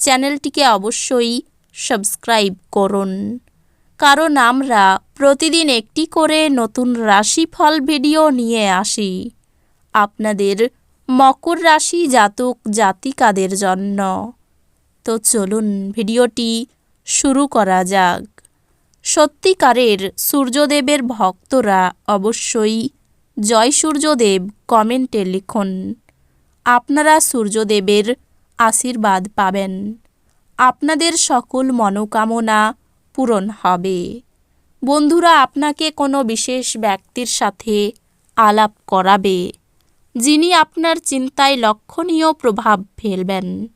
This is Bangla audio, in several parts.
চ্যানেলটিকে অবশ্যই সাবস্ক্রাইব করুন। কারণ আমরা প্রতিদিন একটি করে নতুন রাশিফল ভিডিও নিয়ে আসি আপনাদের মকর রাশি জাতক জাতিকাদের জন্য। তো চলুন ভিডিওটি শুরু করা যাক। সত্যিকারের সূর্যদেবের ভক্তরা অবশ্যই জয় সূর্যদেব কমেন্টে লিখুন। আপনারা সূর্যদেবের আশীর্বাদ পাবেন। আপনাদের সকল মনোকামনা পূরণ হবে। বন্ধুরা, আপনাকে কোনো বিশেষ ব্যক্তির সাথে আলাপ করাবে, যিনি আপনার চিন্তায় লক্ষণীয় প্রভাব ফেলবেন।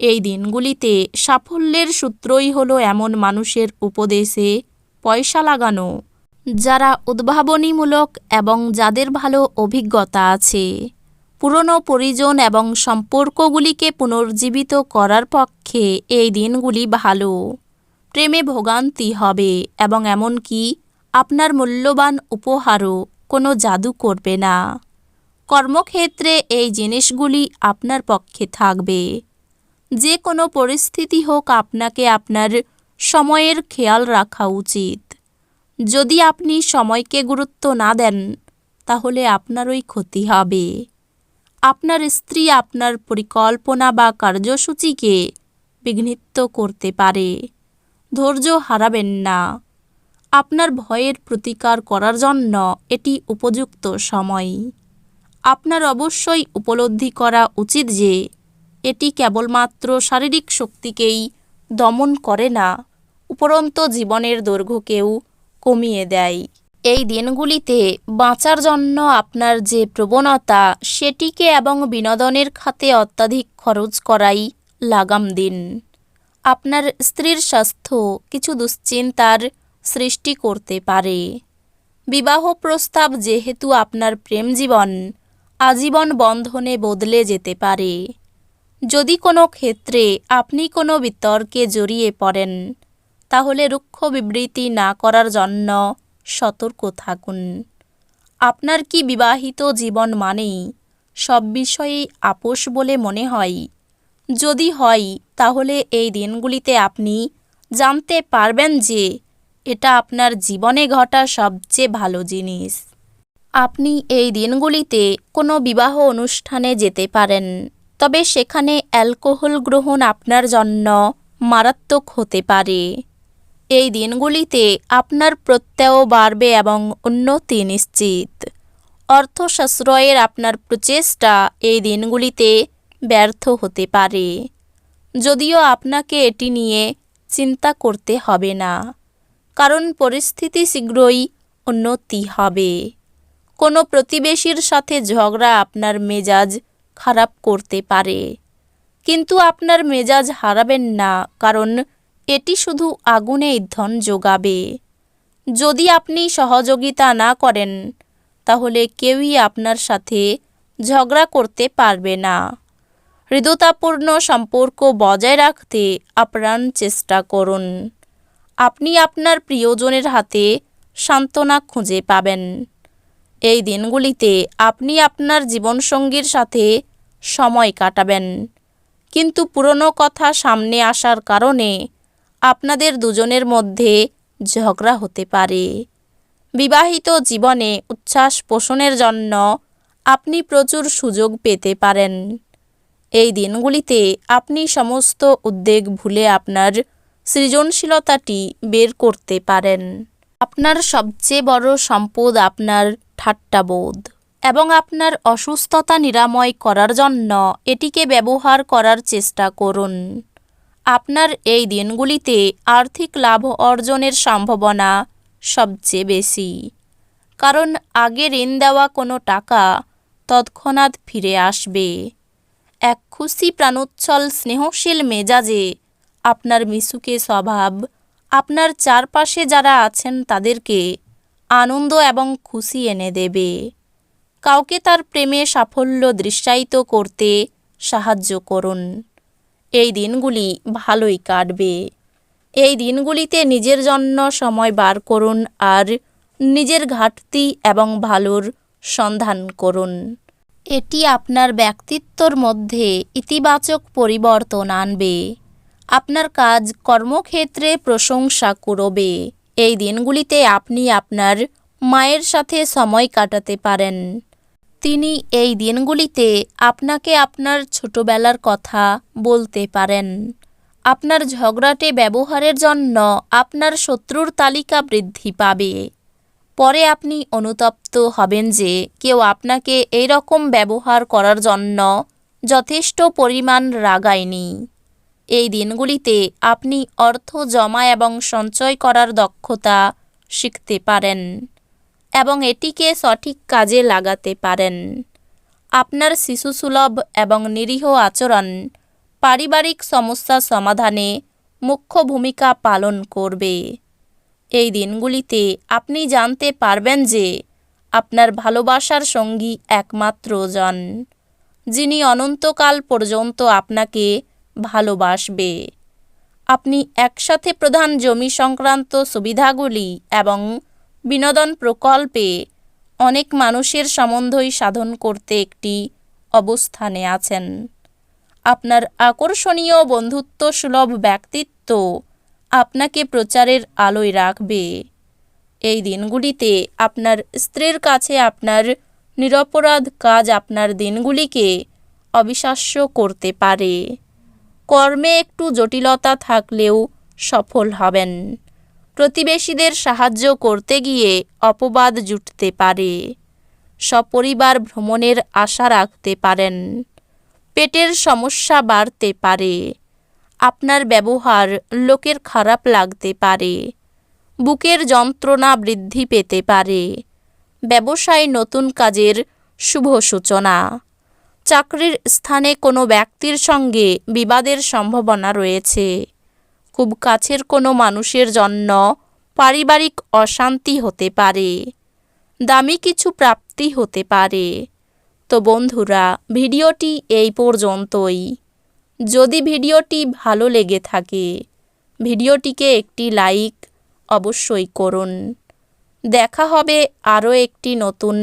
এই দিনগুলিতে সাফল্যের সূত্রই হলো এমন মানুষের উপদেশে পয়সা লাগানো, যারা উদ্ভাবনীমূলক এবং যাদের ভালো অভিজ্ঞতা আছে। পুরনো পরিজন এবং সম্পর্কগুলিকে পুনর্জীবিত করার পক্ষে এই দিনগুলি ভালো। প্রেমে ভোগান্তি হবে এবং এমনকি আপনার মূল্যবান উপহারও কোনো জাদু করবে না। কর্মক্ষেত্রে এই জিনিসগুলি আপনার পক্ষে থাকবে। যে কোনো পরিস্থিতি হোক আপনাকে আপনার সময়ের খেয়াল রাখা উচিত। যদি আপনি সময়কে গুরুত্ব না দেন, তাহলে আপনারই ক্ষতি হবে। আপনার স্ত্রী আপনার পরিকল্পনা বা কার্যসূচিকে বিঘ্নিত করতে পারে। ধৈর্য হারাবেন না। আপনার ভয়ের প্রতিকার করার জন্য এটি উপযুক্ত সময়। আপনার অবশ্যই উপলব্ধি করা উচিত যে এটি কেবলমাত্র শারীরিক শক্তিকেই দমন করে না, উপরন্ত জীবনের দৈর্ঘ্যকেও কমিয়ে দেয়। এই দিনগুলিতে বাঁচার জন্য আপনার যে প্রবণতা, সেটিকে এবং বিনোদনের খাতে অত্যাধিক খরচ করাই লাগাম দিন। আপনার স্ত্রীর স্বাস্থ্য কিছু দুশ্চিন্তার সৃষ্টি করতে পারে। বিবাহ প্রস্তাব যেহেতু আপনার প্রেম জীবন, আজীবন বন্ধনে বদলে যেতে পারে। যদি কোনো ক্ষেত্রে আপনি কোনো বিতর্কে জড়িয়ে পড়েন, তাহলে রুক্ষ বিবৃতি না করার জন্য সতর্ক থাকুন। আপনার কি বিবাহিত জীবন মানেই সব বিষয়েই আপোষ বলে মনে হয়? যদি হয়, তাহলে এই দিনগুলিতে আপনি জানতে পারবেন যে এটা আপনার জীবনে ঘটা সবচেয়ে ভালো জিনিস। আপনি এই দিনগুলিতে কোনো বিবাহ অনুষ্ঠানে যেতে পারেন, তবে সেখানে অ্যালকোহল গ্রহণ আপনার জন্য মারাত্মক হতে পারে। এই দিনগুলিতে আপনার প্রত্যয় বাড়বে এবং উন্নতি নিশ্চিত। অর্থ সাশ্রয়ের আপনার প্রচেষ্টা এই দিনগুলিতে ব্যর্থ হতে পারে। যদিও আপনাকে এটি নিয়ে চিন্তা করতে হবে না, কারণ পরিস্থিতি শীঘ্রই উন্নতি হবে। কোনো প্রতিবেশীর সাথে ঝগড়া আপনার মেজাজ খারাপ করতে পারে, কিন্তু আপনার মেজাজ হারাবেন না, কারণ এটি শুধু আগুনে ইন্ধন যোগাবে যদি আপনি সহযোগিতা না করেন, তাহলে কেউই আপনার সাথে ঝগড়া করতে পারবে না। হৃদতাপূর্ণ সম্পর্ক বজায় রাখতে আপ্রাণ চেষ্টা করুন। আপনি আপনার প্রিয়জনের হাতে সান্ত্বনা খুঁজে পাবেন। এই দিনগুলিতে আপনি আপনার জীবনসঙ্গীর সাথে সময় কাটাবেন। কিন্তু পুরনো কথা সামনে আসার কারণে আপনাদের দুজনের মধ্যে ঝগড়া হতে পারে। বিবাহিত জীবনে উচ্ছ্বাস পোষণের জন্য আপনি প্রচুর সুযোগ পেতে পারেন। এই দিনগুলিতে আপনি সমস্ত উদ্বেগ ভুলে আপনার সৃজনশীলতাটি বের করতে পারেন। আপনার সবচেয়ে বড় সম্পদ আপনার ঠাট্টাবোধ এবং আপনার অসুস্থতা নিরাময় করার জন্য এটিকে ব্যবহার করার চেষ্টা করুন। আপনার এই দিনগুলিতে আর্থিক লাভ অর্জনের সম্ভাবনা সবচেয়ে বেশি। কারণ আগে ঋণ দেওয়া কোনো টাকা তৎক্ষণাৎ ফিরে আসবে। এক খুশি প্রাণোচ্ছল স্নেহশীল মেজাজে আপনার মিশুকে স্বভাব, আপনার চারপাশে যারা আছেন তাদেরকে আনন্দ এবং খুশি এনে দেবে। কাউকে তার প্রেমে সাফল্য দৃশ্যায়িত করতে সাহায্য করুন। এই দিনগুলি ভালোই কাটবে। এই দিনগুলিতে নিজের জন্য সময় বার করুন আর নিজের ঘাটতি এবং ভালোর সন্ধান করুন। এটি আপনার ব্যক্তিত্বর মধ্যে ইতিবাচক পরিবর্তন আনবে। আপনার কাজ কর্মক্ষেত্রে প্রশংসা করবে এই দিনগুলিতে আপনি আপনার মায়ের সাথে সময় কাটাতে পারেন। তিনি এই দিনগুলিতে আপনাকে আপনার ছোটবেলার কথা বলতে পারেন। আপনার ঝগড়াটে ব্যবহারের জন্য আপনার শত্রুর তালিকা বৃদ্ধি পাবে। পরে আপনি অনুতপ্ত হবেন যে কেউ আপনাকে এই রকম ব্যবহার করার জন্য যথেষ্ট পরিমাণ রাগায়নি। এই দিনগুলিতে আপনি অর্থ জমা এবং সঞ্চয় করার দক্ষতা শিখতে পারেন। এবং এটিকে সঠিক কাজে লাগাতে পারেন। আপনার শিশুসুলভ এবং নিরীহ আচরণ পারিবারিক সমস্যা সমাধানে মুখ্য ভূমিকা পালন করবে। এই দিনগুলিতে আপনি জানতে পারবেন যে আপনার ভালোবাসার সঙ্গী একমাত্র জন, যিনি অনন্তকাল পর্যন্ত আপনাকে ভালোবাসবে। আপনি একসাথে প্রধান জমি সংক্রান্ত সুবিধাগুলি এবং বিনোদন প্রকল্পে অনেক মানুষের সম্বন্ধই সাধন করতে একটি অবস্থানে আছেন। আপনার আকর্ষণীয় বন্ধুত্ব সুলভ ব্যক্তিত্ব আপনাকে প্রচারের আলোয় রাখবে। এই দিনগুলিতে আপনার স্ত্রীর কাছে আপনার নিরপরাধ কাজ আপনার দিনগুলিকে অবিশ্বাস্য করতে পারে। কর্মে একটু জটিলতা থাকলেও সফল হবেন। প্রতিবেশীদের সাহায্য করতে গিয়ে অপবাদ জুটতে পারে। সপরিবার ভ্রমণের আশা রাখতে পারেন। পেটের সমস্যা বাড়তে পারে। আপনার ব্যবহার লোকের খারাপ লাগতে পারে। বুকের যন্ত্রণা বৃদ্ধি পেতে পারে। ব্যবসায় নতুন কাজের শুভ সূচনা। চাকরির স্থানে কোনো ব্যক্তির সঙ্গে বিবাদের সম্ভাবনা রয়েছে। খুব কাছের কোনো মানুষের জন্য পারিবারিক অশান্তি হতে পারে, দামি কিছু প্রাপ্তি হতে পারে। তো বন্ধুরা, ভিডিওটি এই পর্যন্তই। যদি ভিডিওটি ভালো লেগে থাকে, ভিডিওটিকে একটি লাইক অবশ্যই করুন। দেখা হবে আরও একটি নতুন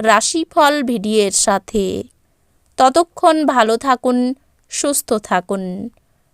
রাশিফল ভিডিওর সাথে। ততক্ষণ ভালো থাকুন, সুস্থ থাকুন।